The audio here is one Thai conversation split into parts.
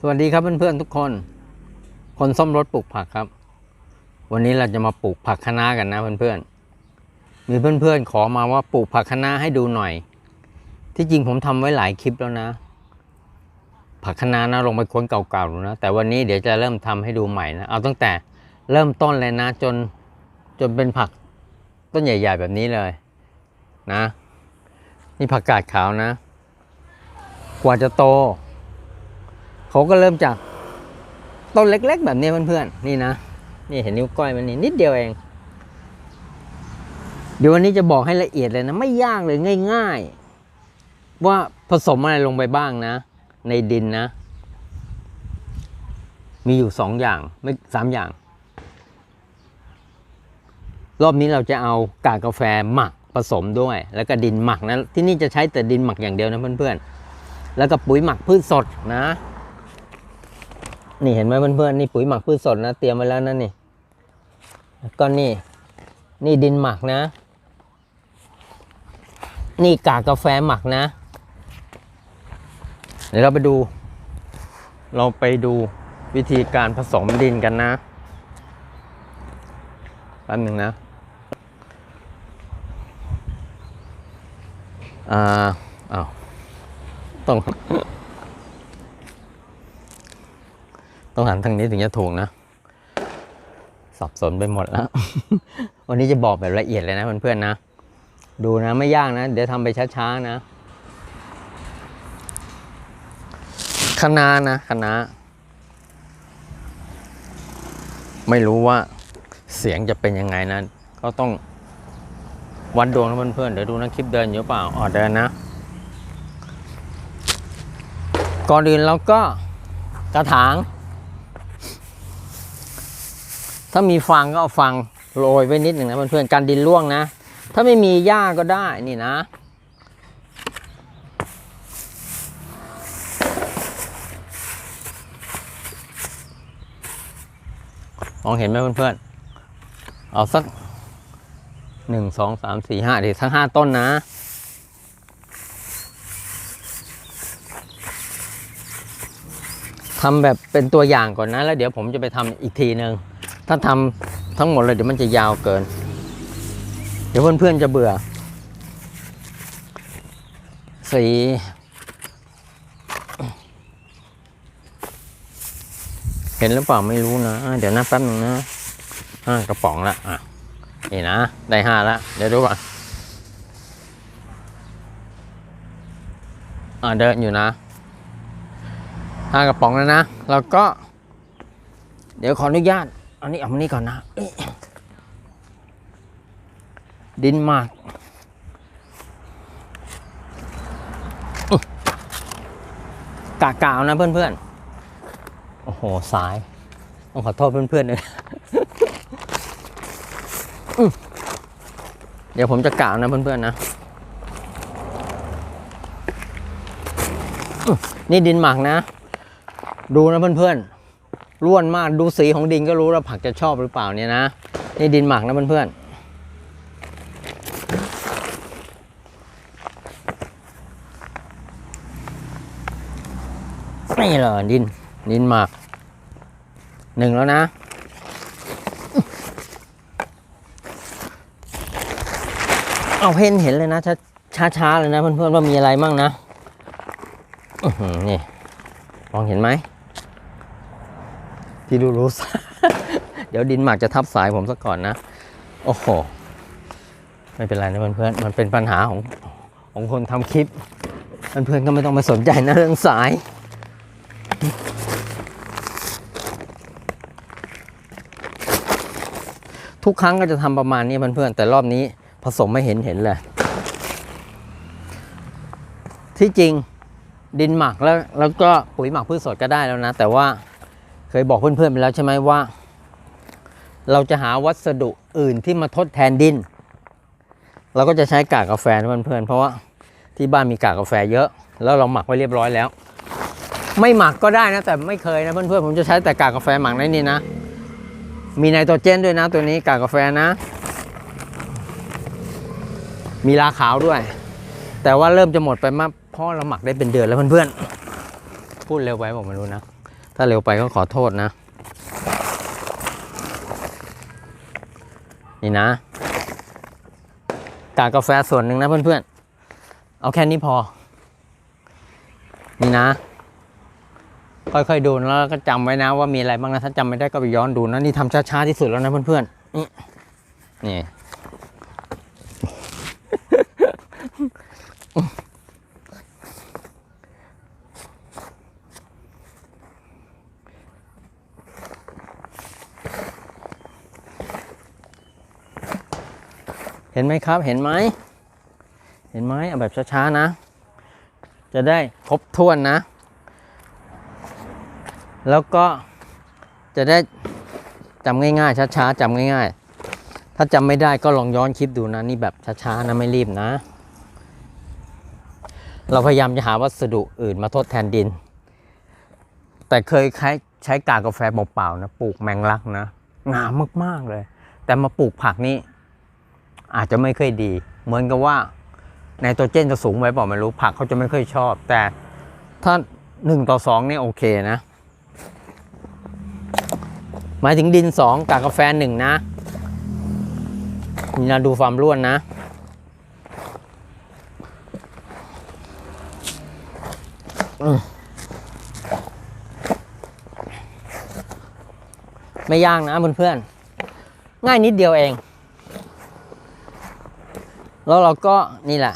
สวัสดีครับเพื่อนๆทุกคน คนซ่อมรถปลูกผักครับ วันนี้เราจะมาปลูกผักคะน้ากันนะเพื่อนๆ มีเพื่อนๆขอมาว่าปลูกผักคะน้าให้ดูหน่อย ที่จริงผมทำไว้หลายคลิปแล้วนะ ผักคะน้านะลงไปค้นเก่าๆดูนะ แต่วันนี้เดี๋ยวจะเริ่มทำให้ดูใหม่นะ เอาตั้งแต่เริ่มต้นเลยนะจนจนเป็นผักต้นใหญ่ ๆ แบบนี้เลยนะ นี่ผักกาดขาวนะ กว่าจะโต เขาก็เริ่มจากต้นเล็ก ๆ แบบนี้เพื่อนๆนี่นะนี่เห็นนิ้วก้อยมันนี่นิดเดียวเอง เดี๋ยววันนี้จะบอกให้ละเอียดเลยนะ ไม่ยากเลยง่าย ๆ ว่าผสมอะไรลงไปบ้างนะ ในดินนะ มีอยู่สองอย่างไม่สามอย่าง รอบนี้เราจะเอากากกาแฟหมักผสมด้วย แล้วก็ดินหมักนะที่นี่จะใช้แต่ดินหมักอย่างเดียวนะเพื่อนๆแล้วก็ปุ๋ยหมักพืชสดนะ นี่เห็นไหมเพื่อนๆนี่ปุ๋ยหมักพืชสดนะ เตรียมไว้แล้วนะนี่แล้วก็นี่ นี่ดินหมักนะ นี่กากกาแฟหมักนะ เดี๋ยวเราไปดู เราไปดูวิธีการผสมดินกันนะแป๊บหนึ่งนะอ่าอ้าวต้อง ต้องหันทางนี้ถึงจะถูกนะ สับสนไปหมดแล้ว วันนี้จะบอกแบบละเอียดเลยนะเพื่อนๆนะ ดูนะไม่ยากนะ เดี๋ยวทำไปช้าๆนะคณะนะคณะไม่รู้ว่าเสียงจะเป็นยังไงนะ ก็ต้องวัดดวงนะเพื่อนๆเดี๋ยวดูนะคลิปเดินอยู่เปล่าอ๋อเดินนะ ก่อนอื่นเราก็กระถาง ถ้ามีฟางก็เอาฟางโรยไว้นิดหนึ่งนะเพื่อนๆกันดินร่วงนะ ถ้าไม่มีหญ้าก็ได้นี่นะ มองเห็นไหมเพื่อนๆ เอาสักหนึ่งสองสามสี่ห้าเดี๋ยวทั้งห้าต้นนะทำแบบเป็นตัวอย่างก่อนนะ แล้วเดี๋ยวผมจะไปทำอีกทีหนึ่ง ถ้าทำทั้งหมดเลยเดี๋ยวมันจะยาวเกิน เดี๋ยวเพื่อนๆจะเบื่อ สีเห็นหรือเปล่าไม่รู้นะะเดี๋ยวนะแป๊บนึงนะห้ากระป๋องละอะนี่นะ ได้ห้าละเดี๋ยวดูก่อนอ่าเดินอยู่นะห้ากระป๋องแล้วนะ แล้วก็ เดี๋ยวขออนุญาต อันนี้เอามานี่ก่อนนะ ดินหมากกากาวนะเพื่อนๆ โอ้โห สาย ต้องขอโทษเพื่อนๆเลยอื้อเดี๋ยวผมจะกล่าวนะเพื่อนๆนะ นี่ดินหมักนะ ดูนะเพื่อนๆ ร่วนมากดูสีของดินก็รู้แล้วผักจะชอบหรือเปล่าเนี่ยนะ นี่ดินหมักนะเพื่อนๆนี่เหรอดินดินหมักหนึ่งแล้วนะเอาเห็นเห็นเลยนะช้าช้าๆเลยนะเพื่อนๆว่ามีอะไรมั่งนะนี่มองเห็นไหม ที่รู้รู้เดี๋ยวดินหมักจะทับสายผมซะก่อนนะ โอ้โห ไม่เป็นไรนะเพื่อนๆ มันเป็นปัญหาของของคนทำคลิป เพื่อนๆก็ไม่ต้องมาสนใจนะเรื่องสาย ทุกครั้งก็จะทำประมาณนี้เพื่อนๆ แต่รอบนี้ผสมไม่เห็นเห็นเลย ที่จริงดินหมักแล้วแล้วก็ปุ๋ยหมักพืชสดก็ได้แล้วนะ แต่ว่า เคยบอกเพื่อนๆไปแล้วใช่ไหมว่า เราจะหาวัสดุอื่นที่มาทดแทนดิน เราก็จะใช้กากกาแฟนะเพื่อนๆเพราะว่าที่บ้านมีกากกาแฟเยอะ แล้วเราหมักไว้เรียบร้อยแล้ว ไม่หมักก็ได้นะแต่ไม่เคยนะเพื่อนๆผมจะใช้แต่กากกาแฟหมักในนี่นะ มีไนโตรเจนด้วยนะตัวนี้กากกาแฟนะ มีราขาวด้วย แต่ว่าเริ่มจะหมดไปมากเพราะเราหมักได้เป็นเดือนแล้วเพื่อนๆพูดเร็วไปผมไม่รู้นะ ถ้าเร็วไปก็ขอโทษนะ นี่นะ กากกาแฟส่วนหนึ่งนะเพื่อนๆ เอาแค่นี้พอ นี่นะ ค่อยๆดูแล้วก็จำไว้นะว่ามีอะไรบ้างนะ ถ้าจำไม่ได้ก็ไปย้อนดูนะ นี่ทำช้าๆที่สุดแล้วนะเพื่อนๆ นี่ เห็นไหมครับ เห็นไหม เห็นไหมเอาแบบช้าๆนะ จะได้ครบถ้วนนะ แล้วก็จะได้จำง่ายๆ ช้าๆจำง่ายๆ ถ้าจำไม่ได้ก็ลองย้อนคลิปดูนะ นี่แบบช้าๆนะไม่รีบนะ เราพยายามจะหาวัสดุอื่นมาทดแทนดิน แต่เคยใช้ใช้กากกาแฟเปล่าๆนะ ปลูกแมงลักนะ งามมากๆเลย แต่มาปลูกผักนี่ อาจจะไม่ค่อยดี เหมือนกับว่าไนโตรเจนจะสูงไว้บอกไม่รู้ผักเขาจะไม่ค่อยชอบ แต่ถ้าหนึ่งต่อสองนี่โอเคนะ หมายถึงดินสองกากกาแฟหนึ่งนะนี่นะดูความร่วนนะ ไม่ยากนะเพื่อนๆง่ายนิดเดียวเอง แล้วเราก็นี่แหละ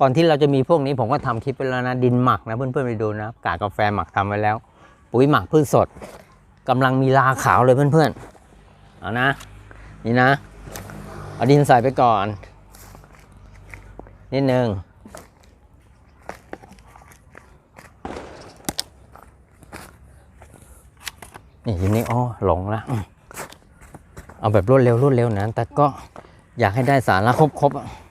ก่อนที่เราจะมีพวกนี้ผมก็ทำคลิปไปแล้วนะดินหมักนะเพื่อนๆไปดูนะกากกาแฟหมักทำไว้แล้ว ปุ๋ยหมักพืชสดกำลังมีลาขาวเลยเพื่อนๆเอานะนี่นะเอาดินใส่ไปก่อน นิดนึงนี่ทีนี้อ๋อหลงละเอาแบบรวดเร็วรวดเร็วนะแต่ก็ อยากให้ได้สาระครบๆ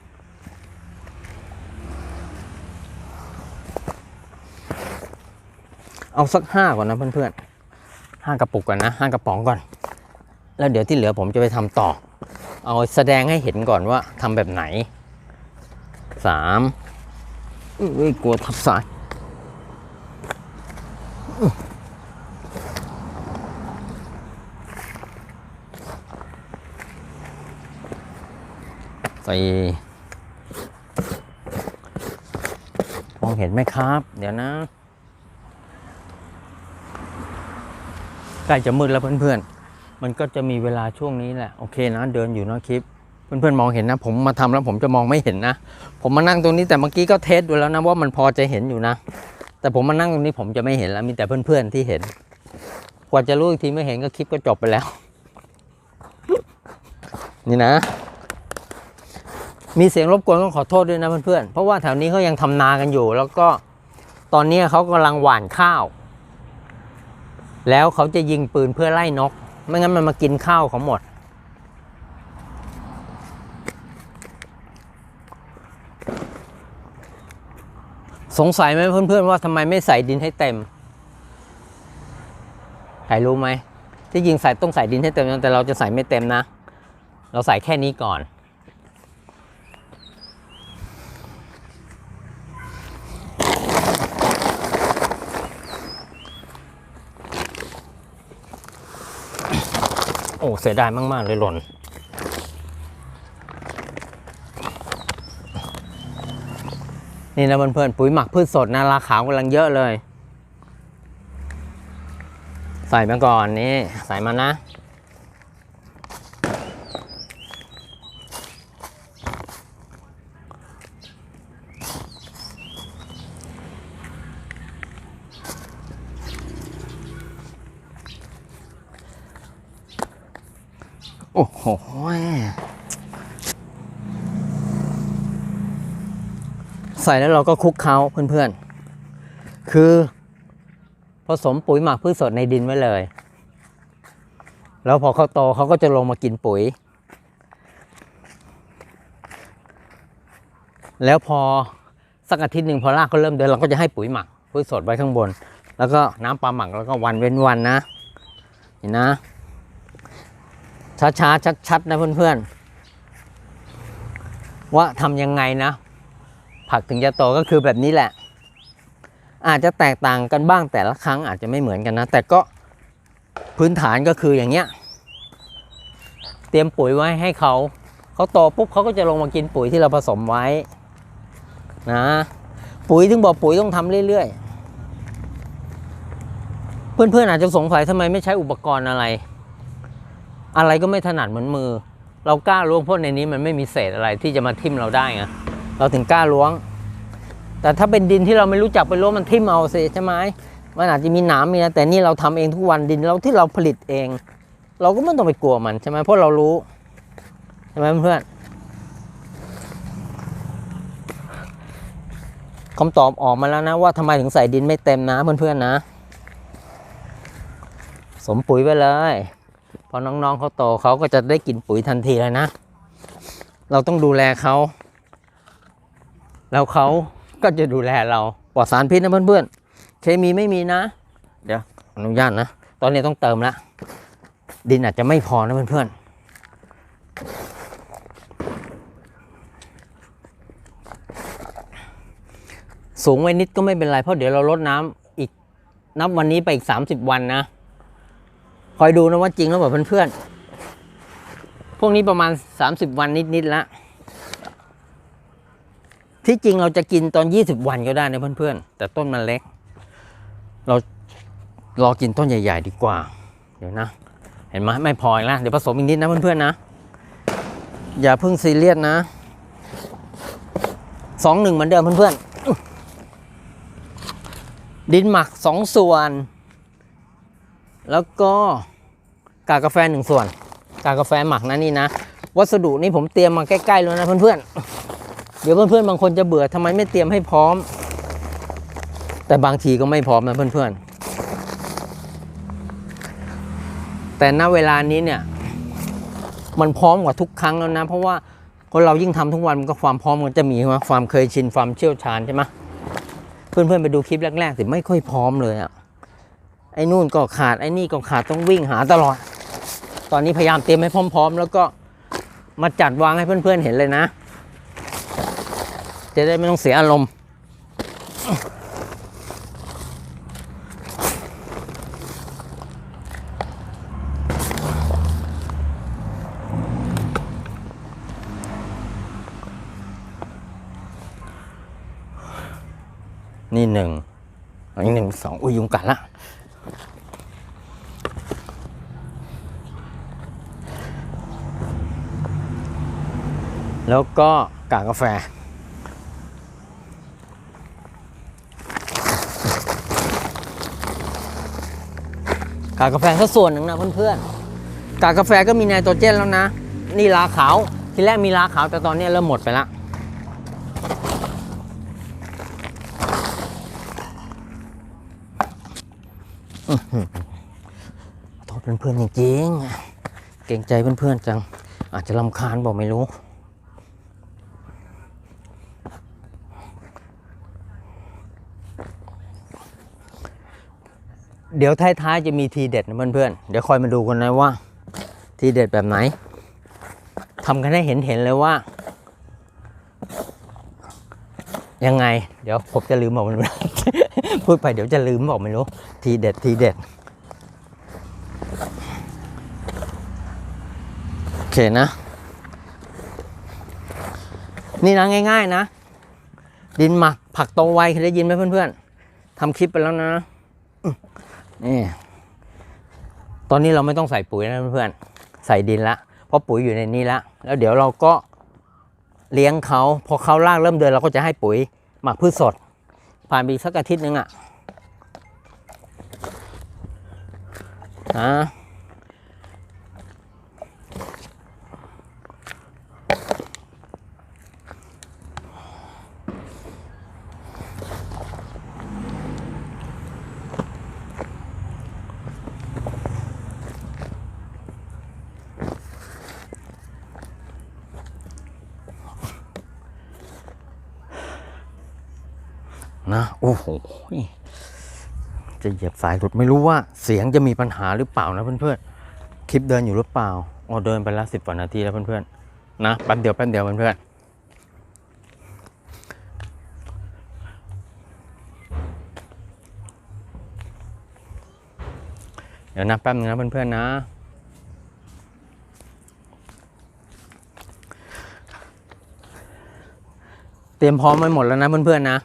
เอาสักห้าก่อนนะเพื่อนๆห้ากระปุกก่อนนะห้ากระป๋องก่อน แล้วเดี๋ยวที่เหลือผมจะไปทำต่อ เอาแสดงให้เห็นก่อนว่าทำแบบไหนสามอุ้ยกลัวทับสาย มองเห็นไหมครับ เดี๋ยวนะ ใกล้จะมืดแล้วเพื่อนๆ มันก็จะมีเวลาช่วงนี้แหละ โอเคนะ เดินอยู่นอะคลิป เพื่อนๆ มองเห็นนะ ผมมาทำแล้วผมจะมองไม่เห็นนะ ผมมานั่งตรงนี้แต่เมื่อกี้ก็เทสดูแล้วนะว่ามันพอจะเห็นอยู่นะ แต่ผมมานั่งตรงนี้ผมจะไม่เห็นแล้วมีแต่เพื่อนๆที่เห็น กว่าจะรู้อีกทีไม่เห็นก็คลิปก็จบไปแล้ว นี่นะ มีเสียงรบกวนก็ขอโทษด้วยนะเพื่อนๆ เพราะว่าแถวนี้เขายังทำนากันอยู่ แล้วก็ตอนนี้เขากำลังหว่านข้าว แล้วเขาจะยิงปืนเพื่อไล่นก ไม่งั้นมันมากินข้าวเขาหมด สงสัยไหมเพื่อนๆว่าทำไมไม่ใส่ดินให้เต็มใครรู้ไหมที่จริงใส่ต้องใส่ดินให้เต็มแต่เราจะใส่ไม่เต็มนะ เราใส่แค่นี้ก่อน เสียดายมาก ๆ เลยหล่น นี่นะเพื่อนๆปุ๋ยหมักพืชสดนะราขาวกำลังเยอะเลย ใส่มาก่อนนี่ ใส่มานะ โอ้โหใส่แล้วเราก็คลุกเคล้าเพื่อนๆ คือ ผสมปุ๋ยหมักพืชสดในดินไว้เลย แล้วพอเขาโตเขาก็จะลงมากินปุ๋ย แล้วพอสักอาทิตย์หนึ่งพอรากเขาเริ่มเดินเราก็จะให้ปุ๋ยหมักพืชสดไว้ข้างบน แล้วก็น้ำปลาหมักแล้วก็วันเว้นวันนะเห็นนะ ช้าๆ ชัดๆ นะเพื่อนๆ ว่าทำยังไงนะ ผักถึงจะโตก็คือแบบนี้แหละ อาจจะแตกต่างกันบ้างแต่ละครั้งอาจจะไม่เหมือนกันนะ แต่ก็พื้นฐานก็คืออย่างเงี้ย เตรียมปุ๋ยไว้ให้เขา เขาโตปุ๊บเขาก็จะลงมากินปุ๋ยที่เราผสมไว้ นะ ปุ๋ยถึงบอกปุ๋ยต้องทำเรื่อยๆ เพื่อนๆ อาจจะสงสัยทำไมไม่ใช้อุปกรณ์อะไร อะไรก็ไม่ถนัดเหมือนมือ เรากล้าล้วงเพราะในนี้มันไม่มีเศษอะไรที่จะมาทิ่มเราได้ไงเราถึงกล้าล้วง แต่ถ้าเป็นดินที่เราไม่รู้จักไปล้วงมันทิ่มเอาสิใช่ไหมมันอาจจะมีหนามมีนะแต่นี่เราทำเองทุกวันดินเราที่เราผลิตเอง เราก็ไม่ต้องไปกลัวมันใช่ไหมเพราะเรารู้ใช่ไหมเพื่อนคำตอบออกมาแล้วนะว่าทำไมถึงใส่ดินไม่เต็มนะเพื่อนๆนะ สมปุ๋ยไปเลย อน้องๆเขาโตเขาก็จะได้กินปุ๋ยทันทีเลยนะ เราต้องดูแลเขาแล้วเขาก็จะดูแลเราปลอดสารพิษนะเพื่อนๆ เคมีไม่มีนะ เดี๋ยวอนุญาตนะ ตอนนี้ต้องเติมละดินอาจจะไม่พอนะเพื่อนๆ สูงไว้นิดก็ไม่เป็นไร เพราะเดี๋ยวเราลดน้ำอีกนับวันนี้ไปอีก 30 วันนะ คอยดูนะว่าจริงแล้วแบบเพื่อนๆ พวกนี้ประมาณ 30 วันนิดๆละที่จริงเราจะกินตอน 20 วันก็ได้นะเพื่อนๆ แต่ต้นมันเล็ก เรารอกินต้นใหญ่ ๆ ดีกว่า เดี๋ยวนะ เห็นไหมไม่พอแล้วเดี๋ยวผสมอีกนิดนะเพื่อนๆนะ อย่าเพิ่งซีเรียสนะสองหนึ่งเหมือนเดิมเพื่อนๆ ดินหมักสองส่วน แล้วก็กากาแฟหนึ่งส่วน กากาแฟหมักนะนี่นะ วัสดุนี่ผมเตรียมมาใกล้ๆแล้วนะเพื่อนๆ เดี๋ยวเพื่อนๆบางคนจะเบื่อทำไมไม่เตรียมให้พร้อม แต่บางทีก็ไม่พร้อมนะเพื่อนๆ แต่ณเวลานี้เนี่ย มันพร้อมกว่าทุกครั้งแล้วนะ เพราะว่าคนเรายิ่งทำทุกวันมันก็ความพร้อมมันจะมีใช่ไหมความเคยชินความเชี่ยวชาญใช่ไหมเพื่อนๆไปดูคลิปแรกๆสิไม่ค่อยพร้อมเลยอะ ไอ้นู่นก็ขาดไอ้นี่ก็ขาดต้องวิ่งหาตลอด ตอนนี้พยายามเตรียมให้พร้อม ๆ แล้วก็มาจัดวางให้เพื่อนๆเห็นเลยนะ จะได้ไม่ต้องเสียอารมณ์นี่หนึ่งอันนี้หนึ่งสองอุ้ยยุงกัดละ แล้วก็กากกาแฟ กากกาแฟก็ส่วนหนึ่งนะเพื่อนๆ กากกาแฟก็มีไนโตรเจนแล้วนะ นี่ลาขาว ทีแรกมีลาขาวแต่ตอนนี้เริ่มหมดไปละอื้อหือขอโทษเพื่อนๆจริงๆ เกรงใจเพื่อนๆจัง อาจจะลำคาญบอกไม่รู้ ดี๋ยวท้ายๆจะมีทีเด็ดนะเพื่อนๆ เดี๋ยวคอยมาดูกันนะว่า ทีเด็ดแบบไหนทำกันให้เห็นเห็นๆเลยว่า ยังไง เดี๋ยวผมจะลืมบอกมันพูดไปเดี๋ยวจะลืมบอกไม่รู้ ทีเด็ดทีเด็ดโอเคนะ นี่นะง่าย ๆ นะ ดินหมักผักโตไวเคยได้ยินไหมเพื่อนๆทำคลิปไปแล้วนะ นี่ตอนนี้เราไม่ต้องใส่ปุ๋ยนะเพื่อนใส่ดินละเพราะปุ๋ยอยู่ในนี้ละแล้วเดี๋ยวเราก็เลี้ยงเขาพอเขาลากเริ่มเดินเราก็จะให้ปุ๋ยหมักพืชสด ผ่านไปสักอาทิตย์หนึงอะ่ะนะ โอ้โหจะเหยียบสายหลุดไม่รู้ว่าเสียงจะมีปัญหาหรือเปล่านะเพื่อนๆคลิปเดินอยู่หรือเปล่าอ๋อเดินไปละสิบกว่านาทีแล้วเพื่อนๆนะแป๊บเดียวแป๊บเดียวเพื่อนๆเดี๋ยวนับแป๊บนึงนะเพื่อนๆนะเตรียมพร้อมไว้หมดแล้วนะเพื่อนๆนะ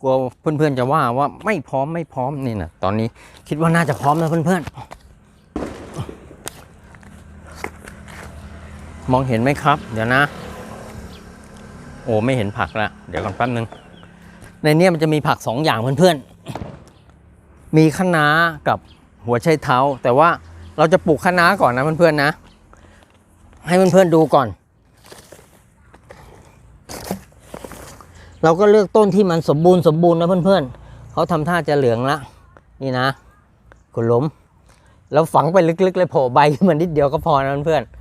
กลัวเพื่อนๆจะว่าว่าไม่พร้อมไม่พร้อมนี่นะตอนนี้คิดว่าน่าจะพร้อมแล้วเพื่อนๆ มองเห็นไหมครับ เดี๋ยวนะ โอ้ไม่เห็นผักละเดี๋ยวก่อนแป๊บนึง ในนี้มันจะมีผักสองอย่างเพื่อนๆ มีคะน้ากับหัวไชเท้า แต่ว่าเราจะปลูกคะน้าก่อนนะเพื่อนๆนะ ให้เพื่อนๆดูก่อน เราก็เลือกต้นที่มันสมบูรณ์สมบูรณ์นะเพื่อนๆเขาทำท่าจะเหลืองละนี่นะกุหล้มแล้วฝังไปลึกๆเลยโผล่ใบมันนิดเดียวก็พอนะเพื่อนๆ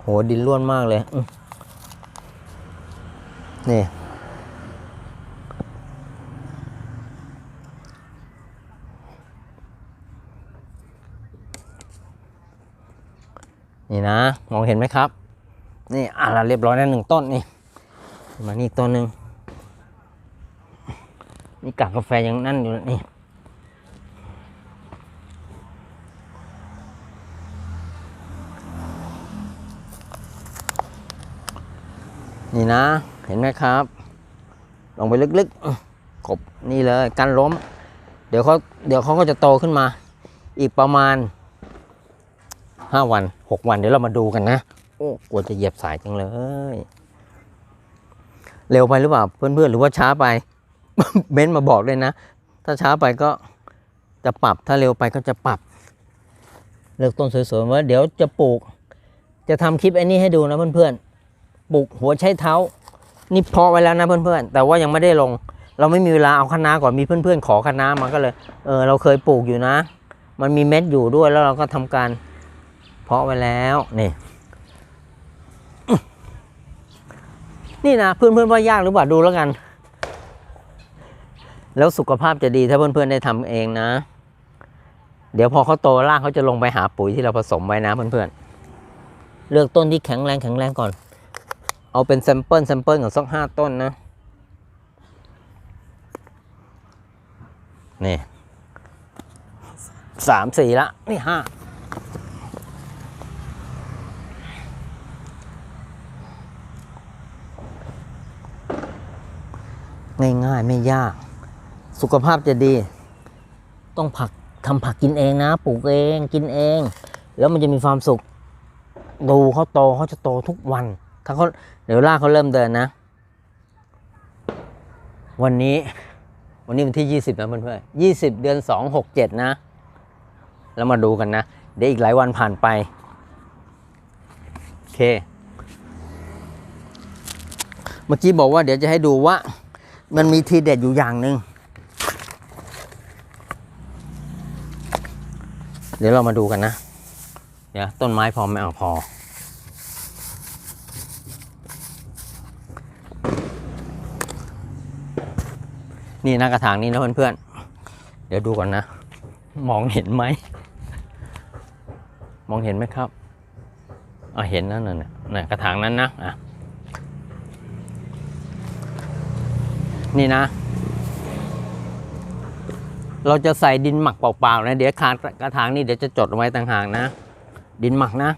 โหดินร่วนมากเลยนี่ นี่นะ มองเห็นไหมครับ นี่อะเราเรียบร้อยแล้วหนึ่งต้นนี่ มานี่อีกต้นหนึ่งนี่กากกาแฟยังนั่นอยู่นี่นี่นะ เห็นไหมครับ ลงไปลึกๆกบนี่เลยกันล้ม เดี๋ยวเขาเดี๋ยวเขาก็จะโตขึ้นมา อีกประมาณ ห้าวันหกวันเดี๋ยวเรามาดูกันนะ โอ้กลัวจะเหยียบสายจังเลย เร็วไปหรือเปล่า เพื่อนๆ หรือว่าช้าไปเบ้นมาบอกเลยนะ ถ้าช้าไปก็จะปรับถ้าเร็วไปก็จะปรับ เลือกต้นสวยๆไว่าเดี๋ยวจะปลูก จะทำคลิปไอ้นี้ให้ดูนะเพื่อนๆปลูกหัวไชเท้า นี่พาะไว้แล้วนะเพื่อนๆ แต่ว่ายังไม่ได้ลง เราไม่มีเวลาเอาคะน้าก่อนมีเพื่อนๆ ขอคะน้ามาก็เลยเออเราเคยปลูกอยู่นะ มันมีเม็ดอยู่ด้วยแล้วเราก็ทำการ เพาะไว้แล้วนี่นี่นะเพื่อนเพื่อนๆว่ายากหรือเปล่าดูแล้วกัน แล้วสุขภาพจะดีถ้าเพื่อนเพื่อนๆได้ทำเองนะ เดี๋ยวพอเขาโตรากเขาจะลงไปหาปุ๋ยที่เราผสมไว้นะเพื่อนเพื่อนๆเลือกต้นที่แข็งแรงแข็งแรงก่อน เอาเป็นแซมเปิลแซมเปิลก่อนสักห้าต้นนะนี่สามสี่ละนี่ห้า ง่ายๆไม่ยาก สุขภาพจะดี ต้องผักทำผักกินเองนะ ปลูกเองกินเอง แล้วมันจะมีความสุขดูเขาโตเขาจะโตทุกวัน ถ้าเขาเดี๋ยวล่าเขาเริ่มเดินนะ วันนี้วันนี้วันที่ยี่สิบนะเพื่อนๆยี่สิบเดือนสองหกเจ็ดนะ แล้วมาดูกันนะ เดี๋ยวอีกหลายวันผ่านไป โอเค เมื่อกี้บอกว่าเดี๋ยวจะให้ดูว่า มันมีทีเด็ดอยู่อย่างหนึ่งเดี๋ยวเรามาดูกันนะ เดี๋ยวต้นไม้พอไม่เอาพอ นี่นะกระถางนี้นะเพื่อนๆ เดี๋ยวดูก่อนนะ มองเห็นไหม มองเห็นไหมครับอะเห็นนั่นน่ะน่ะกระถางนั้นนะอะ นี่นะ เราจะใส่ดินหมักเปล่าๆนะ เดี๋ยวคานกระถางนี่เดี๋ยวจะจดไว้ต่างหากนะ ดินหมักนะ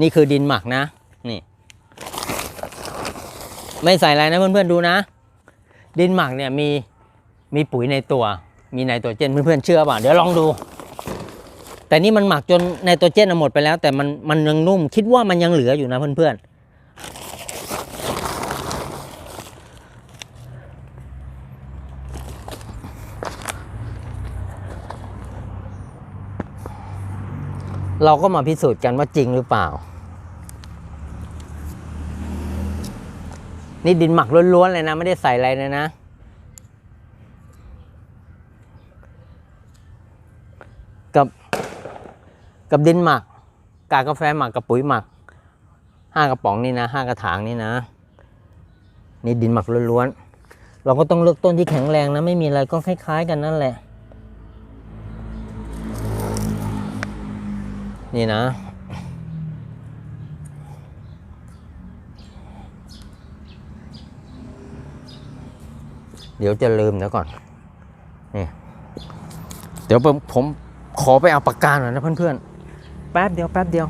นี่คือดินหมักนะ นี่ ไม่ใส่อะไรนะเพื่อนๆดูนะ ดินหมักเนี่ยมีมีปุ๋ยในตัว มีไนโตรเจนเพื่อนๆเชื่อเปล่าเดี๋ยวลองดู แต่นี่มันหมักจนไนโตรเจนหมดไปแล้ว แต่มันมันยังนุ่ม คิดว่ามันยังเหลืออยู่นะเพื่อนๆเราก็มาพิสูจน์กันว่าจริงหรือเปล่า นี่ดินหมักล้วนๆเลยนะ ไม่ได้ใส่อะไรเลยนะ กับดินหมัก กากกาแฟหมักกับปุ๋ยหมักห้ากระป๋องนี่นะห้ากระถางนี่นะ นี่ดินหมักล้วนๆเราก็ต้องเลือกต้นที่แข็งแรงนะ ไม่มีอะไรก็คล้าย ๆ กันนั่นแหละ นี่นะเดี๋ยวจะลืมแล้วก่อน นี่ เดี๋ยวผมขอไปเอาปากกาหน่อยนะเพื่อนๆ แป๊บเดียวแป๊บเดียว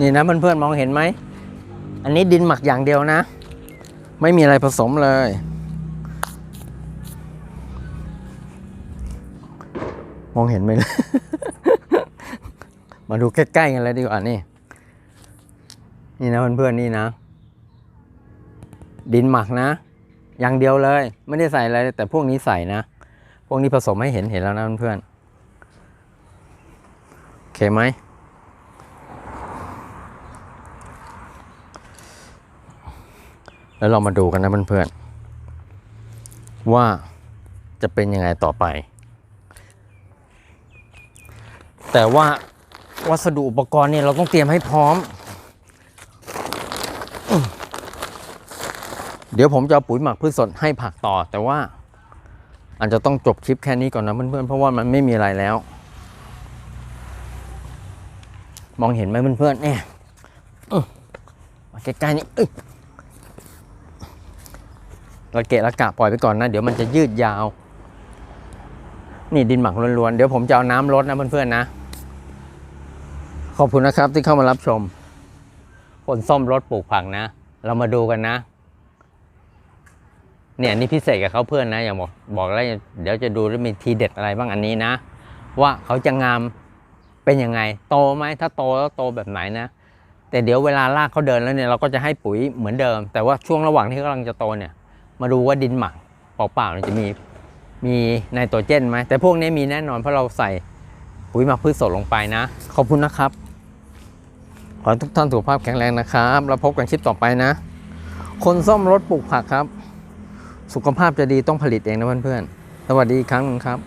นี่นะเพื่อนๆมองเห็นไหม อันนี้ดินหมักอย่างเดียวนะ ไม่มีอะไรผสมเลย มองเห็นไหมมาดูใกล้ๆกันเลยดีกว่านี่ นี่นะเพื่อนๆนี่นะ ดินหมักนะ อย่างเดียวเลย ไม่ได้ใส่อะไรแต่พวกนี้ใส่นะ พวกนี้ผสมให้เห็นเห็นแล้วนะเพื่อนๆโอเคไหม แล้วเรามาดูกันนะเพื่อนๆว่าจะเป็นยังไงต่อไป แต่ว่าวัสดุอุปกรณ์เนี่ยเราต้องเตรียมให้พร้อม เดี๋ยวผมจะเอาปุ๋ยหมักพืชสดให้ผักต่อ แต่ว่าอาจจะต้องจบคลิปแค่นี้ก่อนนะเพื่อนๆเพราะว่ามันไม่มีอะไรแล้ว มองเห็นไหมเพื่อนๆเนี่ยมาใกล้ๆนี่ ระเกะระกะปล่อยไปก่อนนะ เดี๋ยวมันจะยืดยาว นี่ดินหมักล้วนๆ เดี๋ยวผมจะเอาน้ำรดนะเพื่อนๆนะ ขอบคุณนะครับที่เข้ามารับชม คนส้มรถปลูกผักนะ เรามาดูกันนะ เนี่ยนี่พิเศษกับเขาเพื่อนนะอย่างบอกบอกแล้วเดี๋ยวจะดูว่ามีทีเด็ดอะไรบ้างอันนี้นะ ว่าเขาจะงามเป็นยังไง โตไหมถ้าโตแล้วโตแบบไหนนะแต่เดี๋ยวเวลาลากเขาเดินแล้วเนี่ยเราก็จะให้ปุ๋ยเหมือนเดิม แต่ว่าช่วงระหว่างที่กำลังจะโตเนี่ย มาดูว่าดินหมักเปล่าๆนี่จะมีมีไนโตรเจนไหมแต่พวกนี้มีแน่นอนเพราะเราใส่ปุ๋ยหมักพืชสดลงไปนะ ขอบคุณนะครับ ขอให้ทุกท่านสุขภาพแข็งแรงนะครับเราพบกันคลิปต่อไปนะ คนซ่อมรถปลูกผักครับ สุขภาพจะดีต้องผลิตเองนะเพื่อนๆสวัสดีอีกครั้งนึงครับ